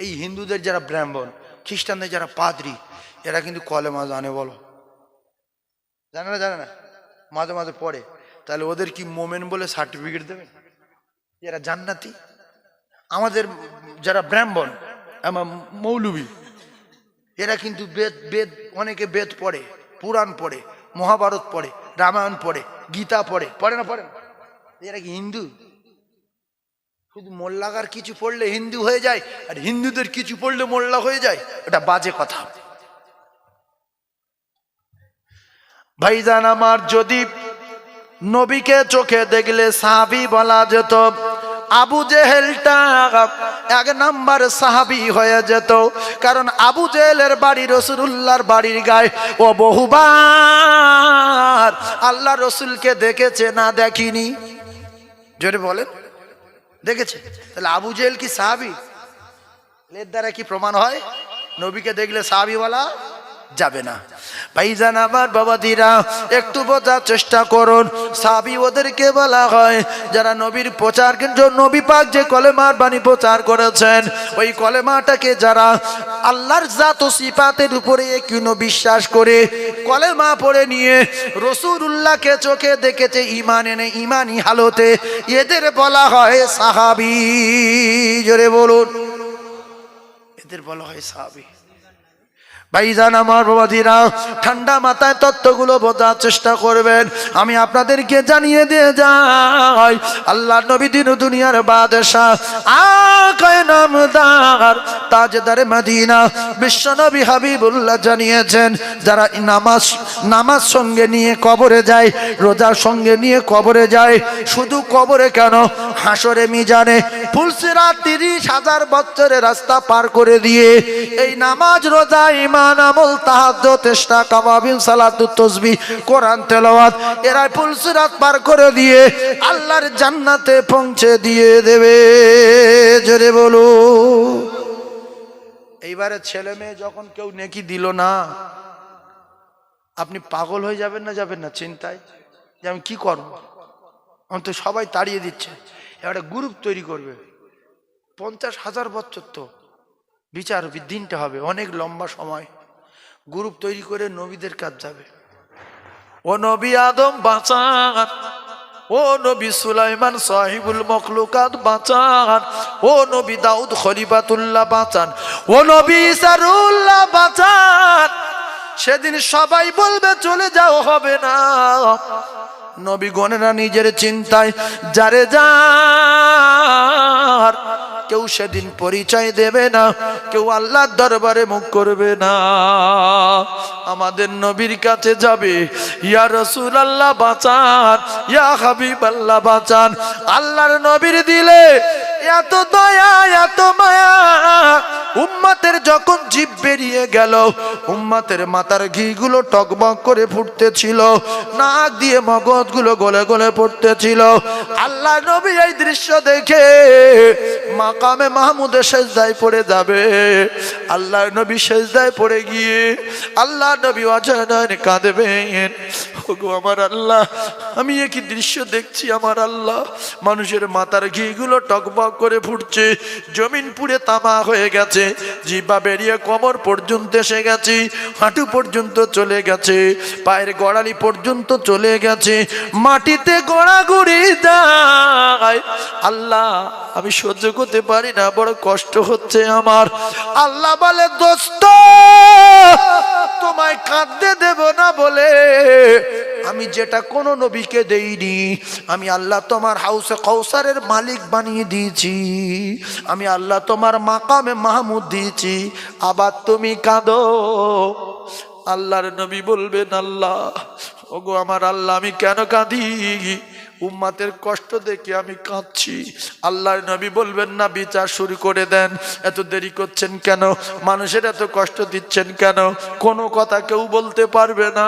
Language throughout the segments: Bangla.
এই হিন্দুদের যারা ব্রাহ্মণ, খ্রিস্টানদের যারা পাদ্রি, এরা কিন্তু কলেমা জানে বলো। জানে না জানে না? মাঝে মাঝে পড়ে। তাহলে ওদের কি মোমেন বলে সার্টিফিকেট দেবে? এরা জান্নাতি। আমাদের যারা ব্রাহ্মণ, আমার মৌলবী, এরা কিন্তু বেদ বেদ, অনেকে বেদ পড়ে, পুরাণ পড়ে, মহাভারত পড়ে, রামায়ণ পড়ে, গীতা পড়ে পড়ে না, পড়ে এরা কি হিন্দু? শুধু মোল্লাগার কিছু পড়লে হিন্দু হয়ে যায়, আর হিন্দুদের কিছু পড়লে মোল্লা হয়ে যায়, এটা বাজে কথা। ভাইজান আমার, যদি নবীকে চোখে দেখলে সাহাবি বলা যেত, আবু জেহেলটা এক নাম্বার সাহাবি হয়ে যেত, কারণ আবু জেহেলের বাড়ি রসুল্লাহর বাড়ির গায়ে, ও বহুবার আল্লাহ রসুলকে দেখেছে না দেখিনি। জোরে বলেন। দেখেছে? তাহলে আবু জেল কি সাহাবি? এর দ্বারা কি প্রমাণ হয়? নবীকে দেখলে সাহাবি বলা যাবে না। ভাইজান আমার বাবাদিরা একটু বোঝার চেষ্টা করুন। সাবি ওদেরকে বলা হয়, যারা নবীর প্রচার কিন্তু নবী পাক যে কলেমার বাণী প্রচার করেছেন, ওই কলেমাটাকে যারা আল্লাহর জাত ও সিফাতের উপরে কিন বিশ্বাস করে কলেমা পড়ে নিয়ে রসুল্লাহকে চোখে দেখেছে ইমান এনে ইমানি হালতে, এদের বলা হয় সাহাবি। জোরে বলুন। এদের বলা হয় সাহাবি। ভাইজান, আমার বাবাজিরা ঠান্ডা মাথায় তত্ত্বগুলো বোঝার চেষ্টা করবেন। আমি আপনাদেরকে জানিয়ে দিয়ে যাই, আল্লাহ নবী দিন দুনিয়ার বাদশাহ আকায় নামদার, তাজদারে মদিনা, বিশ্ব নবী হাবিবুল্লাহ জানিয়েছেন, যারা নামাজ নামাজ সঙ্গে নিয়ে কবরে যায়, রোজার সঙ্গে নিয়ে কবরে যায়, শুধু কবরে কেন? হাসরে মিজানে ফুলসিরা তিরিশ হাজার বছরের রাস্তা পার করে দিয়ে, এই নামাজ রোজা ইমান আমল তাহাজ্জ চেষ্টা কামাবিন সালাতু, তসবি, কোরআন, তেলাওয়াত, এরাই ফুলসিরাত পার করে দিয়ে আল্লাহর জান্নাতে পৌঁছে দিয়ে দেবে। জোরে বলো। এইবারে ছেলে মেয়ে যখন কেউ নেকি দিল না, আপনি পাগল হয়ে যাবেন না যাবেন না চিন্তায়? যে আমি কি করব? আমি তো সবাই তাড়িয়ে দিচ্ছে। এবারে গ্রুপ তৈরি করবে। পঞ্চাশ হাজার বছর তো বিচার দিনটা হবে, অনেক লম্বা সময়। গ্রুপ তৈরি করে নবীদের কাজ যাবে। ও নবী আদম, বাঁচান। ও নবী সুলাইমান, সাহিবুল মখলুকাত, বাঁচান। ও নবী দাউদ খলিফাতুল্লাহ, বাঁচান। ও নবী ইসারুল্লাহ, বাঁচান। সেদিন সবাই বলবে, চলে যাও, হবে না। নবী গণেরা নিজের চিন্তায়, যারে যার কেউ সেদিন পরিচয় দেবে না, কেউ আল্লাহর দরবারে মুখ করবে না। আমাদের নবীর কাছে যাবে, ইয়া রসুল আল্লাহ বাঁচান, ইয়া হাবিব আল্লাহ বাঁচান। আল্লাহর নবীর দিলে, এত দয়া, এত মায়া গেল। উম্মাতের মাথার ঘিগুলো টকবক করে ফুটতেছিল। নাক দিয়ে মগজগুলো গলে গলে পড়তেছিল। আল্লাহ নবী এই দৃশ্য দেখে মাকামে মাহমুদের সেজদায় পড়ে যাবে। আল্লাহ নবী সেজদায় পড়ে গিয়ে আল্লাহ নবী অজয় কাঁদবেন। ওগো আমার আল্লাহ, আমি একই দৃশ্য দেখছি আমার আল্লাহ। মানুষের মাথার ঘিগুলো টকবক করে ফুটছে। জমিন পুড়ে তামা হয়ে গেছে। জিবা বেরিয়ে কোমর পর্যন্ত এসে গেছে, হাঁটু পর্যন্ত চলে গেছে, পায়ের গড়ালি পর্যন্ত চলে গেছে, মাটিতে গড়াগড়ি দেয় আল্লাহ, আমি সহ্য করতে পারি না, বড় কষ্ট হচ্ছে আমার। আল্লাহ বলে, দোস্ত আমি যেটা কোনো নবীকে দেইনি, আমি আল্লাহ তোমার হাউসে কৌসারের মালিক বানিয়ে দিয়েছি, আমি আল্লাহ তোমার মাকামে মাহমুদ দিয়েছি, আবার তুমি কাঁদো। আল্লাহর নবী বলবেন, আল্লাহ, ওগো আমার আল্লাহ, আমি কেন কাঁদি? উম্মাতের কষ্ট দেখে আমি কাঁদছি। আল্লাহর নবী বলবেন, না, বিচার শুরু করে দেন। এত দেরি করছেন কেন? মানুষের এত কষ্ট দিচ্ছেন কেন? কোনো কথা কেউ বলতে পারবে না।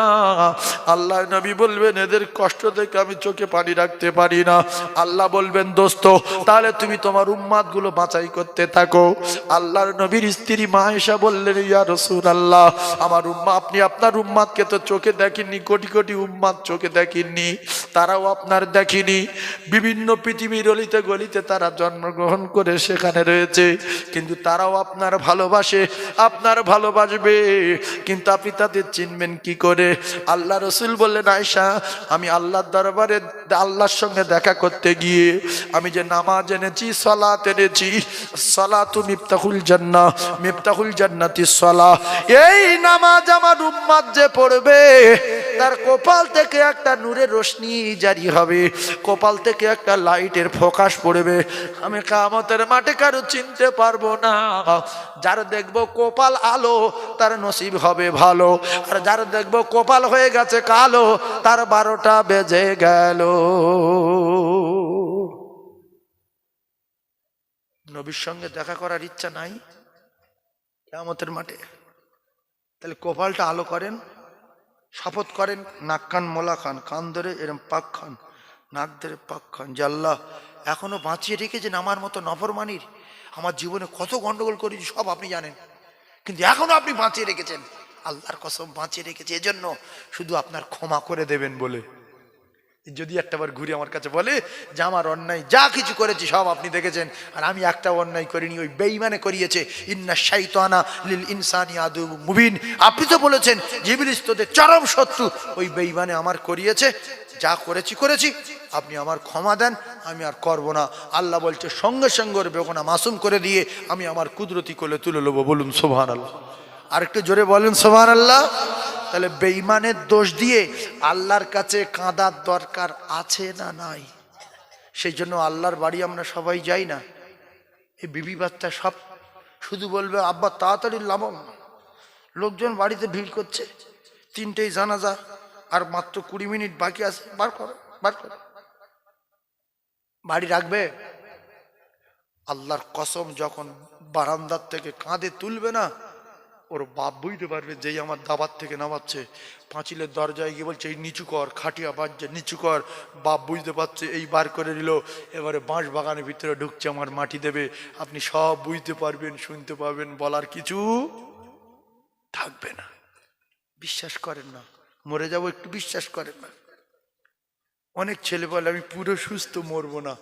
আল্লাহর নবী বলবেন, এদের কষ্ট দেখে আমি চোখে পানি রাখতে পারি না। আল্লাহ বলবেন, দোস্ত, তাহলে তুমি তোমার উম্মাদগুলো বাঁচাই করতে থাকো। আল্লাহর নবীর স্ত্রী মাহেশা বললেন, ইয়া রসুল আল্লাহ আমার উম্মা, আপনি আপনার উম্মাদকে তো চোখে দেখেননি, কোটি কোটি উম্মাদ চোখে দেখেননি। তারাও আপনার দেখিনি। বিভিন্ন পৃথিবীর অলিতে গলিতে তারা জন্মগ্রহণ করে সেখানে রয়েছে। কিন্তু তারাও আপনার ভালোবাসে, আপনার ভালোবাসবে। কিন্তু আপনি তাদের চিনবেন কি করে? আল্লাহ রসুল বললেন আয়সা আমি আল্লাহর দরবারে আল্লাহর সঙ্গে দেখা করতে গিয়ে আমি যে নামাজ এনেছি, সলাত এনেছি, সলাতু মিফতাহুল জান্না মিফতাহুল জান্নাতি সলা এই নামাজ আমার উম্মাদ যে পড়বে, তার কপাল থেকে একটা নূরের রোশনি জারি হবে। কপাল থেকে একটা লাইটের ফোকাস পড়বে। আমি কামতের মাঠে কারও চিনতে পারব না। যার দেখব কপাল আলো, তার নসিব হবে ভালো। আর যার দেখব কপাল হয়ে গেছে কালো, তার বারোটা বেজে গেল। নবীর সঙ্গে দেখা করার ইচ্ছা নাই কেমতের মাঠে। তাহলে কপালটা আলো করেন, শপথ করেন, নাক খান মোলা খান কান ধরে এরম পাক খান। নাক ধরে পাক খান, যে আল্লাহ, এখনও বাঁচিয়ে রেখেছেন আমার মতো নফরমানির? আমার জীবনে কত গন্ডগোল করেছি সব আপনি জানেন। কিন্তু এখনও আপনি বাঁচিয়ে রেখেছেন। আল্লাহর কসম বাঁচিয়ে রেখেছে, এজন্য শুধু আপনার ক্ষমা করে দেবেন বলে। যদি একটাবার ঘুরে আমার কাছে বলে যে, আমার অন্যায় যা কিছু করেছি সব আপনি দেখেছেন, আর আমি একটা অন্যায় করিনি, ওই বেইমানে করিয়েছে। ইন্না শাইতানা লিল ইনসানি আদু মুবিন। আপনি তো বলেছেন জিবিলিস তোদের চরম শত্রু। ওই বেইমানে আমার করিয়েছে, যা করেছি করেছি। আপনি আমার ক্ষমা দেন, আমি আর করব না। আল্লাহ বলছে, সঙ্গে সঙ্গে ওর বেগুনা মাসুম করে দিয়ে আমি আমার কুদরতি কোলে তুলে নেব বলুন সোভান আল্লাহ আর একটু জোরে বলেন সোভান আল্লাহ তাহলে বেইমানের দোষ দিয়ে আল্লাহর কাছে কাঁদার দরকার আছে না নাই? সেই জন্য আল্লাহর বাড়ি আমরা সবাই যাই না। এই বিবি বাচ্চা সব শুধু বলবে, আব্বা, তাড়াতাড়ি লাভম লোকজন বাড়িতে ভিড় করছে। তিনটেই জানাজা, আর মাত্র কুড়ি মিনিট বাকি আছে। বার করো বার করো। বাড়ি রাখবে? আল্লাহর কসম, যখন বারান্দার থেকে কাঁধে তুলবে না, ওর বাপ বুঝতে পারবে যেই আমার দাবার থেকে নামাচ্ছে। পাঁচিলের দরজায় গিয়ে বলছে, এই নিচু কর, খাটিয়া বাজছে নিচু কর। বাপ বুঝতে পারছে, এই বার করে নিল। এবারে বাঁশ বাগানের ভিতরে ঢুকছে, আমার মাটি দেবে। আপনি সব বুঝতে পারবেন, শুনতে পারবেন বলার কিছু থাকবে না। বিশ্বাস করেন না। মরে যাব, একটু বিশ্বাস করেন না। অনেক ছেলে বলে, আমি পুরো সুস্থ, মরবো না।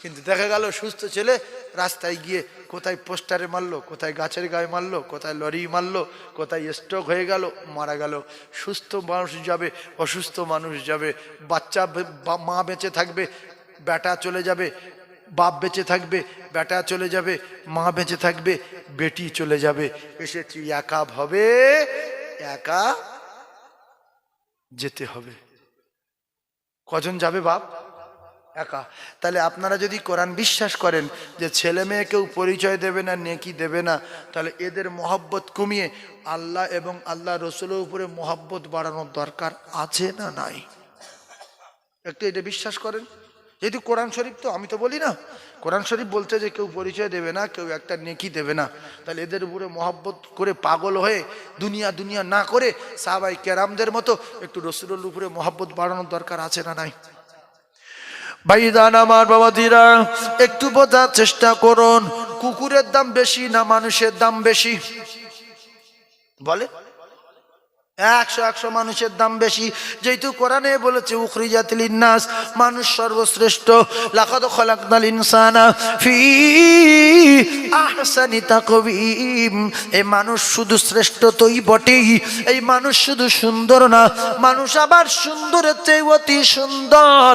কিন্তু দেখা গেল, সুস্থ ছেলে রাস্তায় গিয়ে কোথায় পোস্টারে মারলো, কোথায় গাছের গায়ে মারলো, কোথায় লরি মারলো, কোথায় স্ট্রোক হয়ে গেল, মারা গেল। সুস্থ মানুষ যাবে, অসুস্থ মানুষ যাবে, বাচ্চা মা বেঁচে থাকবে, বেটা চলে যাবে, বাপ বেঁচে থাকবে, বেটা চলে যাবে, মা বেঁচে থাকবে, বেটি চলে যাবে। এসে তুই একা হবে একা যেতে হবে। কজন যাবে বাপ? একা। তাহলে আপনারা যদি কোরআন বিশ্বাস করেন যে ছেলে মেয়ে কেউ পরিচয় দেবে না, নেকি দেবে না, তাহলে এদের মহাব্বত কমিয়ে আল্লাহ এবং আল্লাহ রসুলের উপরে মহাব্বত বাড়ানোর দরকার আছে না নাই? একটু এটা বিশ্বাস করেন। যেহেতু কোরআন শরীফ তো আমি তো বলি না। কোরআন শরীফ বলতে যে কেউ পরিচয় দেবে না কেউ একটা নেকি দেবে না। তাহলে এদের উপরে মহব্বত করে পাগল হয়ে দুনিয়া দুনিয়া না করে সাহাবাই ক্যারামদের মতো একটু রসুলের উপরে মহব্বত বাড়ানোর দরকার আছে না নাই? ভাইদান আমার বাবাদিরা একটু বোঝার চেষ্টা করুন। কুকুরের দাম বেশি না মানুষের দাম বেশি? বলে? একশো একশো মানুষের দাম বেশি। যেহেতু কোরআনে বলেছে উখরি জাতিল ইন্নাস মানুষ সর্বশ্রেষ্ঠ। লাখাদ খলাকনাল ইনসানা ফি আহসানি তাকবীম এই মানুষ শুধু শ্রেষ্ঠ তোই বটেই। এই মানুষ শুধু সুন্দর না, মানুষ আবার সুন্দরের চেয়ে অতি সুন্দর।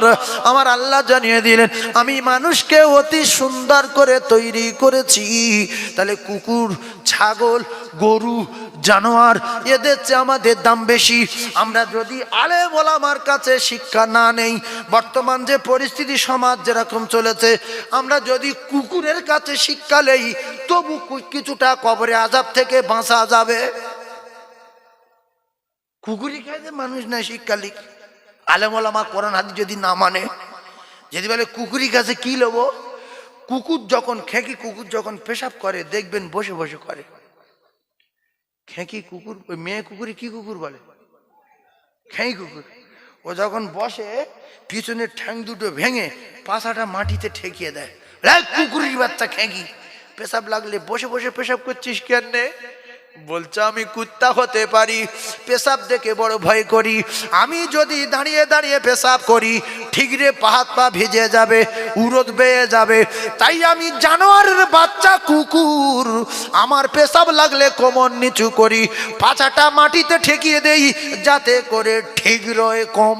আমার আল্লাহ জানিয়ে দিলেন, আমি মানুষকে অতি সুন্দর করে তৈরি করেছি। তাহলে কুকুর, ছাগল, গরু জানোয়ার, এদের চেয়ে আমাদের দাম বেশি। আমরা যদি আলে ওলামার কাছে শিক্ষা না নেই, বর্তমান যে পরিস্থিতি সমাজ যেরকম চলেছে, আমরা যদি কুকুরের কাছে শিক্ষা নেই, তবু কিছুটা কবরে আজাব থেকে বাঁচা যাবে। কুকুরই খায় যে মানুষ না শিক্ষা লিখ আলেমলামা কোরআন হাদি যদি না মানে যদি বলে কুকুরি কাছে কি নেব কুকুর যখন, খেকি কুকুর যখন পেশাব করে, দেখবেন বসে বসে করে। খেঁকি কুকুর, ওই মেয়ে কুকুরে কি কুকুর বলে? খেঁই কুকুর। ও যখন বসে পিছনের ঠ্যাং দুটো ভেঙে পাশাটা মাটিতে ঠেকিয়ে দেয়। কুকুরের বাচ্চা খেঁকি। পেশাব লাগলে বসে বসে পেশাব করছিস কেন বলছে, আমি কুত্তা হতে পারি, পেশাব দেখে বড় ভয় করি। আমি যদি দাঁড়িয়ে দাঁড়িয়ে পেশাব করি, ঠিকরে পাহাত পা ভিজে যাবে, উরদ বেয়ে যাবে। তাই আমি জানোয়ারের বাচ্চা কুকুর। আমার পেশাব লাগলে কোমর নিচু করি, পাছাটা মাটিতে ঠেকিয়ে দেই, যাতে করে ঠিক রয়ে কম।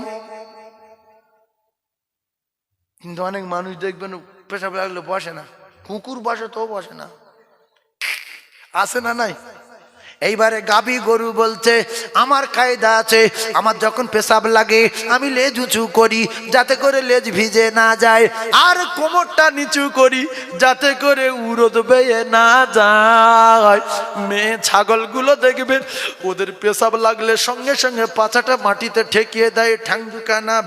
কিন্তু অনেক মানুষ দেখবেন, পেশাব লাগলে বসে না, কুকুর বসে তো বসে না। আসে না নাই? এইবারে গাবি গরু বলছে, আমার কায়দা আছে, আমার যখন পেশাব লাগে, আমি লেজ উঁচু করি, যাতে করে লেজ ভিজে না যায়, আর কোমরটা নিচু করি, যাতে করে উরদ বেয়ে না যায়। মেয়ে ছাগলগুলো দেখবেন ওদের পেশাব লাগলে সঙ্গে সঙ্গে পাছাটা মাটিতে ঠেকিয়ে দেয় ঠ্যাং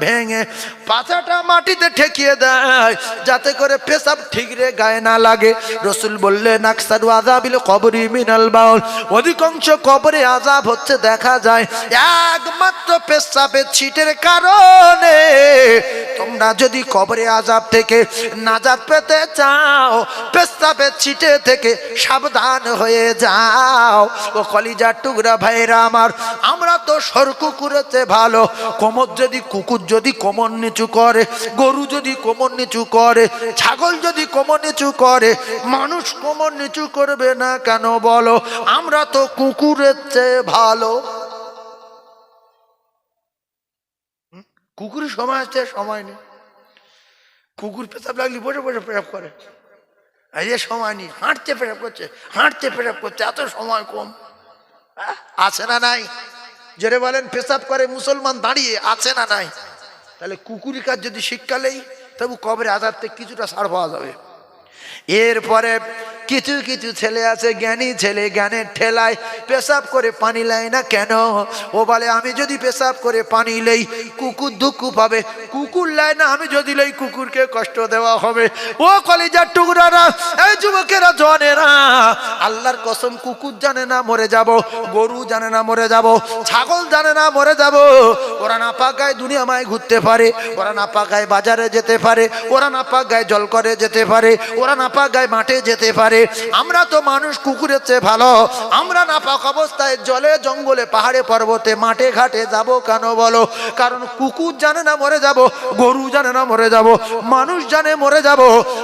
ভেঙে পাছাটা মাটিতে ঠেকিয়ে দেয়, যাতে করে পেশাব ঠিক রে গায়ে না লাগে। রসুল বললেন, আকসারু আজাবিল কবরি মিনাল বাউল। অধিকাংশ কবরে আজাব হচ্ছে দেখা যায়। একমাত্র পেশাবের ছিটের কারণে তোমরা যদি কবরে আজাব থেকে নাজাত পেতে চাও, পেশাবের ছিটে থেকে সাবধান হয়ে যাও। ও কলিজার টুকরা ভাইরা আমার, আমরা তো সর কুকুরেতে ভালো। কোমর যদি কুকুর যদি কোমর নিচু করে, গরু যদি কোমর নিচু করে, ছাগল যদি কোমর নিচু করে, মানুষ কোমর নিচু করবে না কেন বলো? আমরা তো কুকুরের চেয়ে ভালো। হুম? কুকুরের সময় আছে সময় নেই। কুকুর পেশাব লাগলে বসে বসে পেশাব করে। আর এ সময় নেই হাঁটতে পেশাব করছে হাঁটতে পেশাব করছে এত সময় কম। আহ, আছে না নাই? জোরে বলেন পেশাব করে মুসলমান দাঁড়িয়ে আছে না নাই? তাহলে কুকুরের কাজ যদি শিক্ষালেই তবু কবরে আজাদ থেকে কিছুটা ছাড় পাওয়া যাবে। এরপরে কিছু কিছু ছেলে আছে, জ্ঞানী ছেলে, জ্ঞানের ঠেলায় পেশাব করে পানি লাই না কেন? ও বলে, আমি যদি পেশাব করে পানি লই, কুকুর দুঃখ পাবে। কুকুর লাই না, আমি যদি লই, কুকুরকে কষ্ট দেওয়া হবে। ও কলিজার টুকরারা এই যুবকেরা জনেরা আল্লাহর কসম, কুকুর জানে না, মরে যাব। গরু জানে না, মরে যাব। ছাগল জানে না, মরে যাব। ওরা না পাকায় দুনিয়া মায় ঘুরতে পারে। ওরা না পাকায় বাজারে যেতে পারে। ওরা না পাকায় জল করে যেতে পারে। ওরা না পাকায় মাঠে যেতে পারে। আমরা তো মানুষ কুকুরের চেয়ে ভালো। আমরা না পাক অবস্থায় জলে, জঙ্গলে, পাহাড়ে, পর্বতে, মাঠে, ঘাটে যাব কেন বলো? কারণ কুকুর জানে না মরে যাব, গরু জানে না মরে যাব, মানুষ জানে মরে যাব।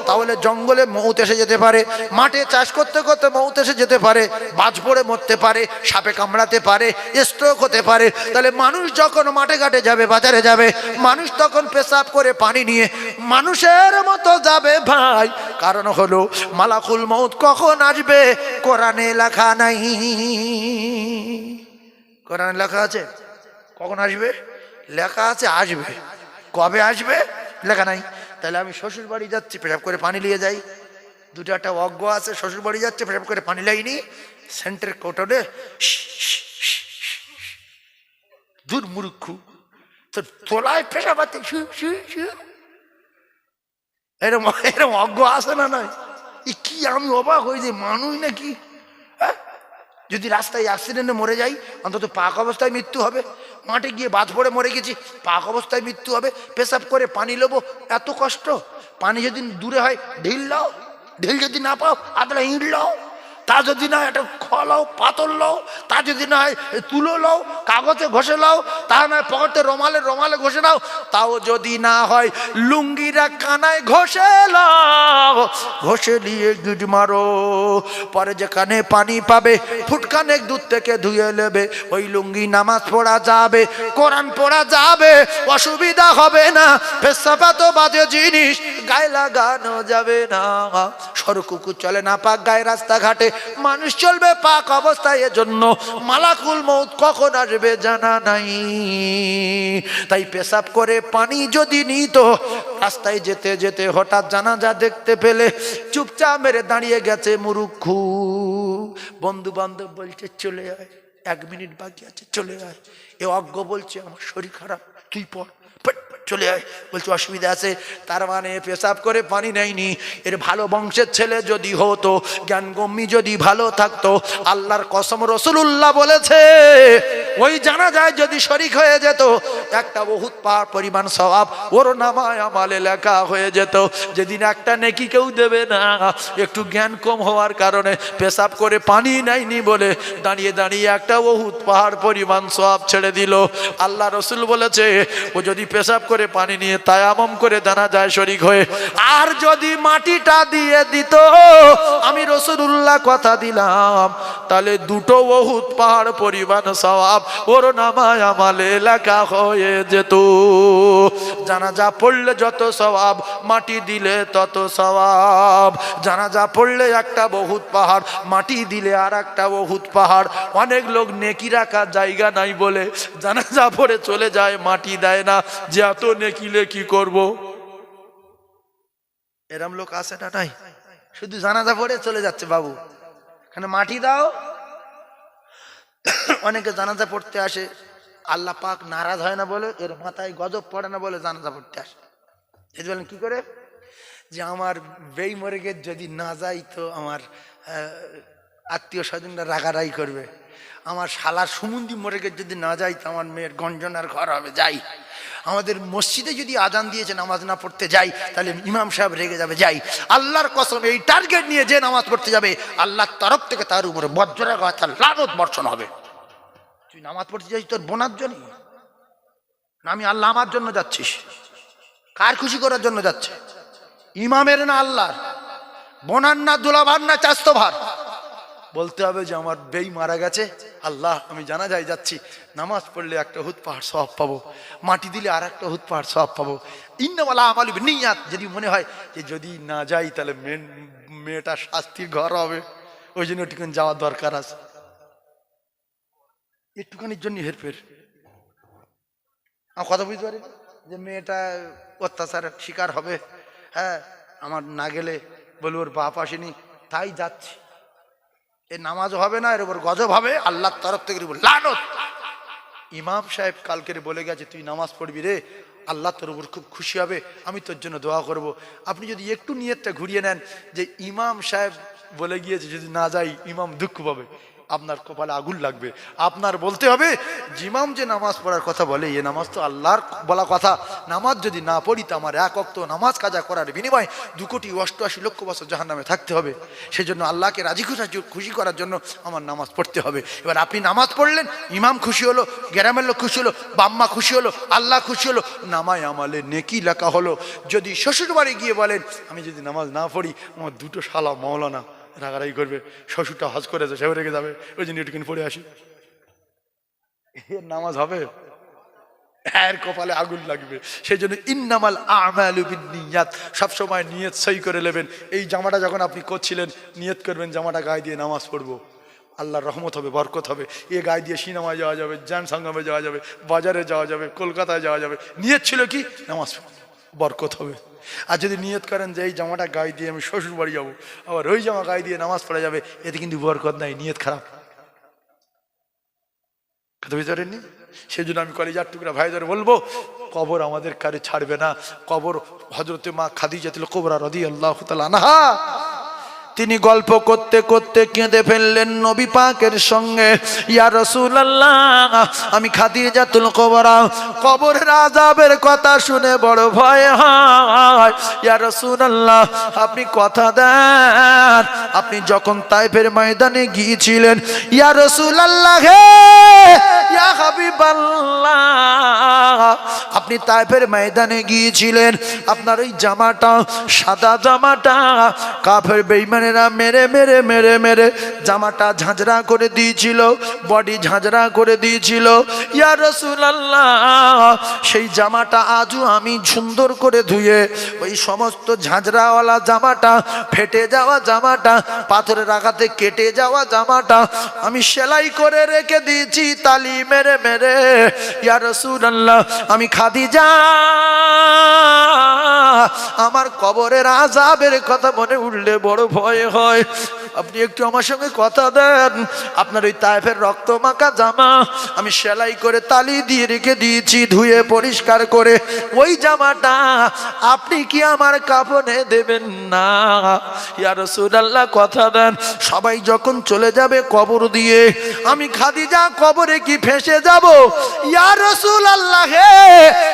তাহলে জঙ্গলে মৌত এসে যেতে পারে, মাঠে চাষ করতে করতে মৌত এসে যেতে পারে, বাজ পড়ে মরতে পারে, সাপে কামড়াতে পারে স্ট্রোক হতে পারে। তাহলে মানুষ যখন মাঠে ঘাটে যাবে, বাজারে যাবে, মানুষ তখন পেশাব করে পানি নিয়ে মানুষের মতো যাবে ভাই। কারণ হলো। মালাকুল মৌত কখন আসবে? কোরআনে লেখা নাই। কোরআনে লেখা আছে? কখন আসবে? লেখা আছে, আসবে। কবে আসবে? লেখা নাই। তাহলে আমি শ্বশুর বাড়ি যাচ্ছি, পেশাব করে পানি নিয়ে যাই। দুটো একটা অজ্ঞ আছে, শ্বশুর বাড়ি যাচ্ছে, পেশাব করে পানি লাইনি। সেন্টার কোটনে দূর মুরুক্ষু। তো তোলায় পেশাবাতে এরম এরম অজ্ঞ আসে না নয় কি আমি অবাক হই যে মানুষ নাকি হ্যাঁ? যদি রাস্তায় অ্যাক্সিডেন্টে মরে যাই, অন্তত পাক অবস্থায় মৃত্যু হবে। মাঠে গিয়ে বাদ পড়ে মরে গেছি, পাক অবস্থায় মৃত্যু হবে। পেশাব করে পানি লোবো, এত কষ্ট। পানি যদি দূরে হয়, ঢিল লাও ঢিল যদি না পাও আদলা ইঁট লাও। তা যদি না একটা খলাও পাতল লও, তা যদি না হয় তুলো লও, কাগজে ঘষে লাও, তা নয় পকেটে রমালে রমালে ঘষে নাও, তাও যদি না হয় লুঙ্গিরা কানায় ঘষে লাও, ঘষে নিয়ে গিট মারো। পরে যেখানে পানি পাবে ফুটকানেক দূর থেকে ধুয়ে নেবে, ওই লুঙ্গি নামাজ পড়া যাবে, কোরআন পড়া যাবে, অসুবিধা হবে না পেশাপা তো বাজে জিনিস। গায়ে লাগানো যাবে না। সড়ক কুকুর চলে না পাক গায়ে রাস্তাঘাটে। মানুষ চলবে পাক অবস্থায় এজন্য। মালাকুল মৌত কখন আসবে জানা নাই। তাই পেশাব করে পানি যদি নিত, রাস্তায় যেতে যেতে হঠাৎ জানাজা দেখতে পেলে চুপচাপ মেরে দাঁড়িয়ে গেছে মুরুক্ষু। বন্ধু বান্ধব বলছে, চলে আয়, এক মিনিট বাকি আছে, চলে আয়। এ অজ্ঞ বলছে, আমার শরীর খারাপ, তুই পড়। চলে আয়। বলছে, অসুবিধা আছে? তার মানে পেশাব করে পানি নেয়নি। এর ভালো বংশের ছেলে যদি হতো জ্ঞানগম্যি যদি ভালো থাকতো, আল্লাহর কসম রসুল্লাহ বলেছে, ওই জানা যায় যদি শরিক হয়ে যেত, একটা বহুত পাহাড় পরিমাণ স্বভাব ওর নামায় আমালে লেখা হয়ে যেত। যেদিন একটা নেকি কেউ দেবে না, একটু জ্ঞান কম হওয়ার কারণে পেশাব করে পানি নেয়নি বলে দাঁড়িয়ে দাঁড়িয়ে একটা বহুত পাহাড় পরিমাণ সব ছেড়ে দিল। আল্লাহ রসুল বলেছে, ও যদি পেশাব করে পানি নিয়ে তায়ামম করে দানা যায় শরিক হয়ে, আর যদি মাটিটা দিয়ে দিত, আমি রসুল্লাহ কথা দিলাম, তাহলে দুটো বহুত পাহাড় পরিমাণ সবাব ওর নামায় আমালে লেখা হয়ে যেত। জানাজা পড়লে যত সবাব মাটি দিলে তত সবাব জানাজা পড়লে একটা বহুত পাহাড়, মাটি দিলে আর একটা বহুত পাহাড়। অনেক লোক নেকি রাখার জায়গা নাই বলে জানাজা পড়ে চলে যায়, মাটি দেয় না। যে এত নেকিলে কি করব? এরম লোক আছে না নাই? শুধু জানাজা পড়ে চলে যাচ্ছে বাবু। এখানে মাটি দাও। অনেকে জানাজা পড়তে আসে। আল্লাহ পাক নারাজ হয় না বলে, এর মাথায় গজব পড়ে না বলে জানাজা পড়তে আসে। এই বলেন, কি করে? যে আমার বেই মরেগে যদি না যাই তো আমার আত্মীয় স্বজনরা রাগারাই করবে। আমার শালা সুমন্দি মরেগে যদি না যাই তো আমার মেয়ের গঞ্জনার ঘর হবে, যাই। আমাদের মসজিদে যদি আজান দিয়েছে নামাজ না পড়তে যাই, তাহলে ইমাম সাহেব রেগে যাবে, যাই। আল্লাহর কসম, এই টার্গেট নিয়ে যে নামাজ পড়তে যাবে, আল্লাহর তরফ থেকে তার উপরে বজ্রের কথা লানত বর্ষণ হবে। তুই নামাজ পড়তে যাই তোর বোনার জন্য? না, আমি আল্লাহ আমার জন্য যাচ্ছিস। কার খুশি করার জন্য যাচ্ছে? ইমামের না আল্লাহর? বোনার না দুলাভার না চাস্তো ভার বলতে হবে যে আমার বেই মারা গেছে। আল্লাহ, আমি জানা যায় যাচ্ছি, নামাজ পড়লে একটা হুত পাহাড় সব পাবো, মাটি দিলে আর একটা হুত পাহাড় সব পাবো। ইন্নওয়ালা আমাল নিয়াত যদি মনে হয় যে যদি না যাই, তাহলে মেন- মেয়েটা শাস্তির ঘর হবে। ওই জন্য একটুখানি যাওয়ার দরকার আছে। একটুখানির জন্য হেরফের। আমার কথা বুঝতে পারি যে মেয়েটা অত্যাচারের শিকার হবে। হ্যাঁ আমার না গেলে বলব ওর বাপ আসেনি, তাই যাচ্ছি। এ নামাজ হবে না, এর উপর গজব হবে। আল্লাহর তরফ থেকে লানত। ইমাম সাহেব কালকের বলে গেছে, তুই নামাজ পড়বি রে, আল্লাহ তোর উপর খুব খুশি হবে, আমি তোর জন্য দোয়া করব। আপনি যদি একটু নিয়তটা ঘুরিয়ে নেন যে ইমাম সাহেব বলে গিয়েছে, যদি না যাই, ইমাম দুঃখ পাবে। আপনার কপালে আগুন লাগবে। আপনার বলতে হবে, জিমাম যে নামাজ পড়ার কথা বলে, এ নামাজ তো আল্লাহর বলা কথা। নামাজ যদি না পড়ি, তো আমার এক অক্ত নামাজ কাজা করার বিনিময়ে দু কোটি অষ্টআশি লক্ষ বছর জাহান নামে থাকতে হবে। সেই জন্য আল্লাহকে রাজি খুশি খুশি করার জন্য আমার নামাজ পড়তে হবে। এবার আপনি নামাজ পড়লেন, ইমাম খুশি হলো, গ্রামের লোক খুশি হলো, বাম্মা খুশি হলো, আল্লাহ খুশি হলো, নামায় আমালে নেকি লেখা হলো। যদি শ্বশুর বাড়ি গিয়ে বলেন, আমি যদি নামাজ না পড়ি, আমার দুটো শালা মৌলানা রাগারাগি করবে শ্বশুরটা হজ করেছে সেও রেখে যাবে ওই জন্য একটুখানি পড়ে আসি। এর নামাজ হবে? এর কপালে আগুন লাগবে। সেই জন্য ইন্নামাল আমালু বিন্নিয়াত সবসময় নিয়ত সই করে নেবেন। এই জামাটা যখন আপনি করছিলেন নিয়ত করবেন জামাটা গায়ে দিয়ে নামাজ পড়ব। আল্লাহর রহমত হবে বরকত হবে। এ গায়ে দিয়ে সিনেমায় যাওয়া যাবে জ্যান সঙ্গমে যাওয়া যাবে বাজারে যাওয়া যাবে কলকাতায় যাওয়া যাবে। নিয়ত ছিল কি? নামাজ পড়ব, বরকত হবে। আর যদি নিয়ত করেন যে এই জামাটা গায়ে দিয়ে আমি শ্বশুর বাড়ি যাব, আবার ওই জামা গায়ে দিয়ে নামাজ পড়া যাবে, এতে কিন্তু বরকত নাই, নিয়ত খারাপ। কথা বুঝতে পারেননি? সেই জন্য আমি কলেজার টুকরা ভাইদের বলব, কবর আমাদের কারে ছাড়বে না। কবর হজরতে মা খাদি জাতিল কোবরা রদি আল্লাহ আনাহা তিনি গল্প করতে করতে কেঁদে ফেললেন নবী পাকের সঙ্গে। ইয়া রসুলাল্লাহ, আমি খাদিজাতুল কোবরা, কবরের আজাবের কথা শুনে বড় ভয় হয়। ইয়া রসুলাল্লাহ, আপনি কথা দেন। আপনি যখন তাইফের ময়দানে গিয়েছিলেন, ইয়া রসুলাল্লাহ হে, ইয়া হাবিবাল্লাহ, আপনি তাইফের ময়দানে গিয়েছিলেন, আপনার ওই জামাটা, সাদা জামাটা, কাফের বেইমানেরা মেরে মেরে মেরে মেরে জামাটা ঝাঁঝরা করে দিয়েছিল বডি ঝাঁঝরা করে দিয়েছিল। ইয়া রসুলাল্লাহ, সেই জামাটা আজও আমি সুন্দর করে ধুয়ে ওই সমস্ত ঝাঁঝরাওয়ালা জামাটা, ফেটে যাওয়া জামাটা, পাথরের আঘাতে কেটে যাওয়া জামাটা আমি সেলাই করে রেখে দিয়েছি, তালি মেরে মেরে। ইয়া রসুলাল্লাহ, আমি খাদিজা, আমার কবরের আজাবের কথা মনে উঠলে বড় ভয় হয় আপনি একটু আমার সঙ্গে কথা দেন। আপনার ওই তাইফের রক্ত মাখা জামা আমি সেলাই করে তালি দিয়ে রেখে দিয়েছি, ধুয়ে পরিষ্কার করে। ওই জামাটা আপনি কি আমার কাপড়ে দেবেন না? ইয়া রাসূলুল্লাহ, কথা দেন। সবাই যখন চলে যাবে কবর দিয়ে, আমি খাদিজা কবরে কি ফেসে যাব? ইয়া রাসূলুল্লাহ, হে,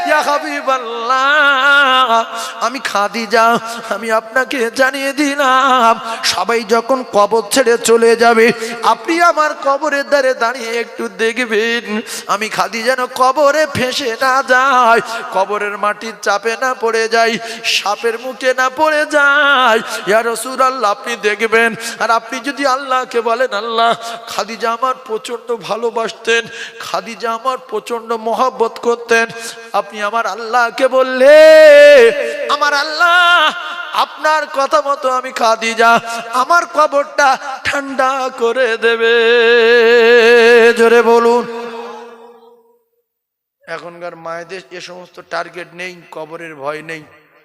ইয়া হাবিবাল্লাহ। আমি খাদিজা, আমি আপনাকে জানিয়ে দিলাম সবাই যখন কবর ছেড়ে চলে যাবে, আপনি আমার কবরের দ্বারে দাঁড়িয়ে একটু দেখবেন। আমি খাদি যেন কবরে ফেসে না যায় কবরের মাটির চাপে না পড়ে যাই, সাপের মুখে না পড়ে যায় ইয়া আল্লাহ আপনি দেখবেন। আর আপনি যদি আল্লাহকে বলেন, আল্লাহ, খাদিজা আমার প্রচণ্ড ভালোবাসতেন, খাদিজা আমার প্রচণ্ড মহাব্বত করতেন। আপনি আমার আল্লাহকে বললে, আমার আল্লাহ আপনার কথা মতো আমি খাদিজা, আমার কবরটা ঠান্ডা করে দেবে। জোরে বলুন। এখনকার মায়েদের এ সমস্ত টার্গেট নেই, কবরের ভয় নেই।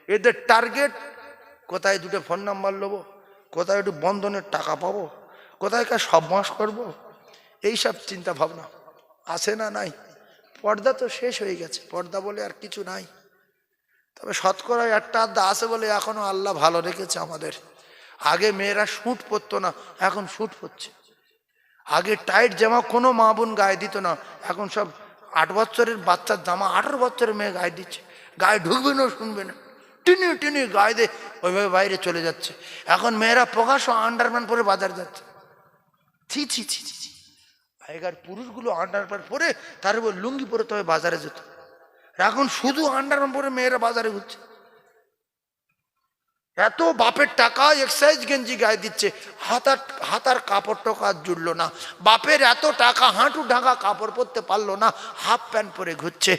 এদের টার্গেট, কোথায় দুটো ফোন নাম্বার নেব কোথায় একটু বন্ধনের টাকা পাবো, কোথায় কার সব মাস করব এইসব চিন্তা ভাবনা। আছে না নাই? পর্দা তো শেষ হয়ে গেছে, পর্দা বলে আর কিছু নাই। তবে শতকরা একটা আধা আছে বলে এখনও আল্লাহ ভালো রেখেছে আমাদের। আগে মেয়েরা শুট পরতো না, এখন শুট পরছে। আগে টাইট জামা কোনো মা বোন গায়ে দিত না, এখন সব আট বছরের বাচ্চার জামা আঠারো বছরের মেয়ে গায়ে দিচ্ছে। গায়ে ঢুকবে না, শুনবে না। টিনি টিনি, গায়ে দিয়ে ওইভাবে বাইরে চলে যাচ্ছে। এখন মেয়েরা প্রকাশ ও আন্ডারম্যান পরে বাজার যাচ্ছে। ছি ছি ছি ছি ছি। আগেকার পুরুষগুলো আন্ডারম্যান পরে তার উপর লুঙ্গি পরে তবে বাজারে যেত। এখন শুধু আন্ডারম্যান পরে মেয়েরা বাজারে ঘুরছে এত বাপের টাকা এক্সাইজ গেঞ্জি গায়ে দিচ্ছে, হাতার হাতার কাপড় টাকা জুড়লো না, বাপের এত টাকা হাঁটু ঢাকা কাপড় পরতে পারল না, হাফ প্যান্ট পরে ঘুরছে,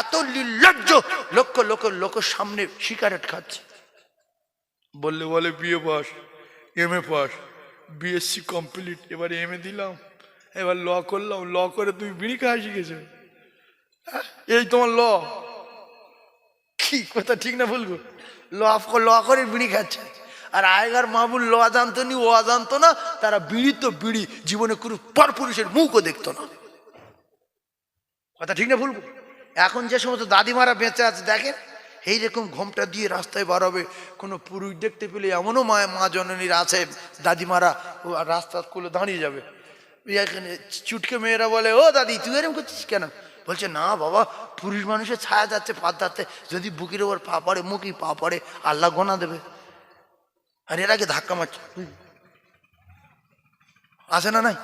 এত নির্লজ্জ লক্ষ লক্ষ লোকের সামনে সিগারেট খাচ্ছে বললে বলে বিয়ে pass M A pass BSc complete এবার এম এ দিলাম, এবার ল করলাম ল করে তুমি বিড়ি খাওয়া শিখেছো? এই তোমার ল। কি? কথা ঠিক না বলব ল ল করে বিড়ি খাচ্ছে। আর আগেকার মাহবুল ল জানতো নি, ও জানতো না, তারা বিড়ি তো বিড়ি, জীবনে কোনো পর পুরুষের মুখও দেখতো না। কথা ঠিক না বলব এখন যে সমস্ত দাদিমারা বেঁচে আছে, দেখেন এইরকম ঘোমটা দিয়ে রাস্তায় বার হবে, কোনো পুরুষ দেখতে পেলে এমনও মা মা জননীর আছে, দাদিমারা, ও রাস্তার কুলে দাঁড়িয়ে যাবে। এখানে চুটকে মেয়েরা বলে, ও দাদি, তুই এরকম করছিস কেন? বলছে, না বাবা, পুরুষ মানুষের ছায়া যাচ্ছে, পাত যাচ্ছে। যদি বুকির ওপর পা পড়ে, মুখই পা পড়ে, আল্লাহ গোনা দেবে। আর এর আগে ধাক্কা মারছে। আছে না নাই?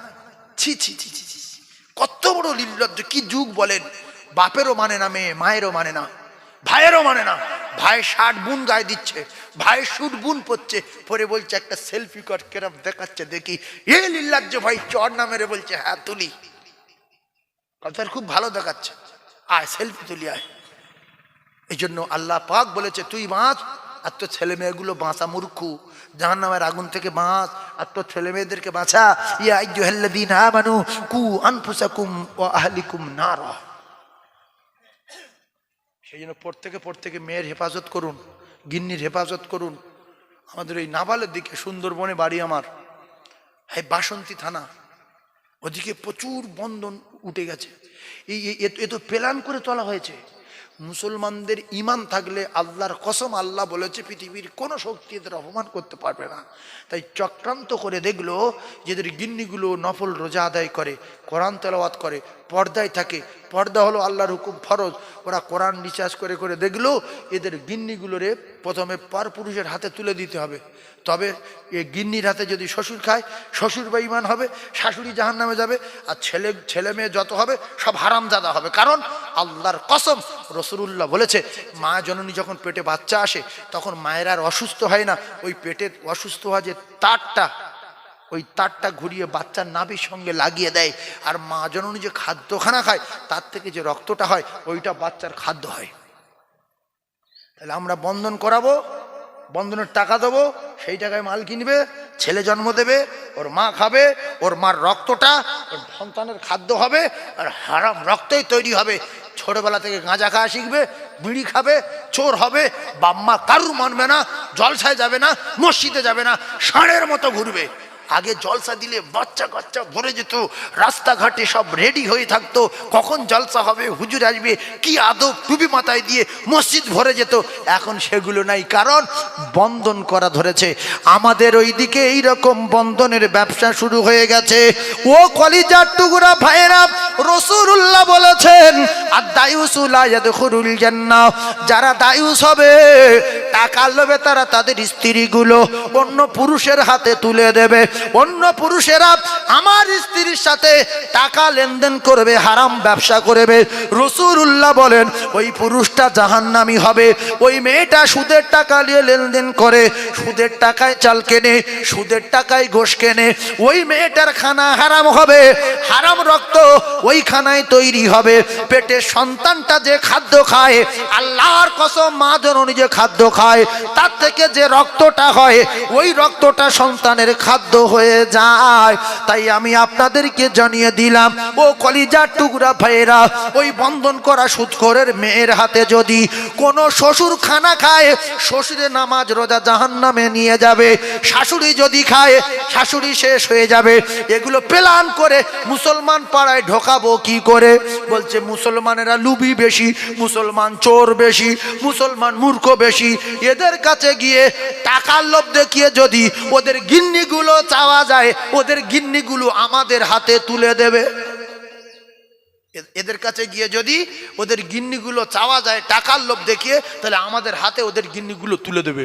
ছি ছি ছি ছি ছি। কত বড় নির্লজ্জ কি যুগ বলেন। বাপেরও মানে না মেয়ে, মায়েরও মানে না। ভাইয়েরও মানে না। ভাই ষাট বুন গায়ে দিচ্ছে, ভাই শুট বুন পড়ছে পরে বলছে, একটা সেলফি কর কেরম দেখাচ্ছে, দেখি। এ লিল্লাজ্জ ভাই চর না মেরে বলছে হ্যাঁ তুলি। কথার খুব ভালো দেখাচ্ছে। আয় সেলফি তুলি, আয়। এই জন্য আল্লাহ পাক বলেছে, তুই বাঁচ, আর তোর ছেলে মেয়েগুলো বাঁচা মূর্খু। জাহান নামের আগুন থেকে বাঁচ, আর তোর ছেলে মেয়েদেরকে বাঁচা। ইয়া আইয়ুহাল্লাযীন আমানু কু আনফুসাকুম আহলিকুম নারা। সেই জন্য মেয়ের হেফাজত করুন, গিন্নির হেফাজত করুন। আমাদের ওই নাবালের দিকে সুন্দরবনে বাড়ি আমার। হ্যাঁ বাসন্তী থানা। ওদিকে প্রচুর বন্ধন উঠে গেছে। এই এ তো প্ল্যান করে তোলা হয়েছে। মুসলমানদের ইমান থাকলে আল্লাহর কসম আল্লাহ বলেছে, পৃথিবীর কোনো শক্তি এদের অপমান করতে পারবে না। তাই চক্রান্ত করে দেখল, যেদের গিন্নিগুলো নফল রোজা আদায় করে, কোরআন তেলাওয়াত করে পর্দায় থাকে। পর্দা হলো আল্লাহর হুকুম ফরজ। ওরা কোরআন রিচার্জ করে করে দেখল, এদের গিন্নিগুলোরে প্রথমে পার পুরুষের হাতে তুলে দিতে হবে। তবে এ গিন্নির হাতে যদি শ্বশুর খায়, শ্বশুর বেঈমান হবে, শাশুড়ি জাহান নামে যাবে, আর ছেলে ছেলে মেয়ে যত হবে, সব হারামজাদা হবে। কারণ আল্লাহর কসম রসুল্লাহ বলেছে, মা জননী যখন পেটে বাচ্চা আসে, তখন মায়ের আর অসুস্থ হয় না। ওই পেটের অসুস্থ হওয়া যে তারটা ওই তারটা ঘুরিয়ে বাচ্চার নাভির সঙ্গে লাগিয়ে দেয়। আর মা জননী যে খাদ্যখানা খায়, তার থেকে যে রক্তটা হয়, ওইটা বাচ্চার খাদ্য হয়। তাহলে আমরা বন্ধন করাবো, বন্ধনের টাকা দেবো, সেই টাকায় মাল কিনবে, ছেলে জন্ম দেবে, ওর মা খাবে, ওর মার রক্তটা, ওর সন্তানের খাদ্য হবে, আর হারাম রক্তই তৈরি হবে। ছোটবেলা থেকে গাঁজা খাওয়া শিখবে, বিড়ি খাবে, চোর হবে বাম্মা কারুর মানবে না, জলসায় যাবে না, মসজিদে যাবে না, ষাঁড়ের মতো ঘুরবে। আগে জলসা দিলে বাচ্চা কাচ্চা ভরে যেত, রাস্তাঘাটে সব রেডি হয়ে থাকতো। কখন জলসা হবে? হুজুর আসবে, কি আদব টুপি মাথায় দিয়ে মসজিদ ভরে যেত। এখন সেগুলো নাই, কারণ বন্ধন করা ধরেছে। আমাদের ওইদিকে এইরকম বন্ধনের ব্যবসা শুরু হয়ে গেছে। ও কলিজার টুকুরা ভাইয়েরা রসুল্লাহ বলেছেন আর দায়ুসুল জান্নাহ যারা দায়ুস হবে, টাকা লোভে তারা তাদের স্ত্রীগুলো অন্য পুরুষের হাতে তুলে দেবে। অন্য পুরুষেরা আমার স্ত্রীর সাথে টাকা লেনদেন করবে, হারাম ব্যবসা করবে। রসুল্লাহ বলেন, ওই পুরুষটা জাহান্নামি হবে। ওই মেয়েটা সুদের টাকা নিয়ে লেনদেন করে, সুদের টাকায় চাল কেনে, সুদের টাকায় গোশ কেনে। ওই মেয়েটার খানা হারাম হবে, হারাম রক্ত ওই খানায় তৈরি হবে। পেটে সন্তানটা যে খাদ্য খায়, আল্লাহর কসম মা জননী যে খাদ্য খায়, তার থেকে যে রক্তটা হয়, ওই রক্তটা সন্তানের খাদ্য হয়ে যায়। তাই আমি আপনাদেরকে জানিয়ে দিলাম, ও কলিজার টুকরা ভাইয়েরা, ওই বন্ধন করা সুদখোরের মেয়ের হাতে যদি কোনো শ্বশুর খানা খায়, শ্বশুরের নামাজ রোজা জাহান নামে নিয়ে যাবে। শাশুড়ি যদি খায়, শাশুড়ি শেষ হয়ে যাবে। এগুলো প্ল্যান করে মুসলমান পাড়ায় ঢোকাবো কি করে? বলছে, মুসলমানেরা লুবি বেশি, মুসলমান চোর বেশি, মুসলমান মূর্খ বেশি। এদের কাছে গিয়ে টাকার লোভ দেখিয়ে যদি ওদের গিন্নিগুলো চাওয়া যায়, ওদের গিন্নিগুলো আমাদের হাতে তুলে দেবে। এদের কাছে গিয়ে যদি ওদের গিন্নিগুলো চাওয়া যায়, টাকার লোভ দেখিয়ে, তাহলে আমাদের হাতে ওদের গিন্নিগুলো তুলে দেবে।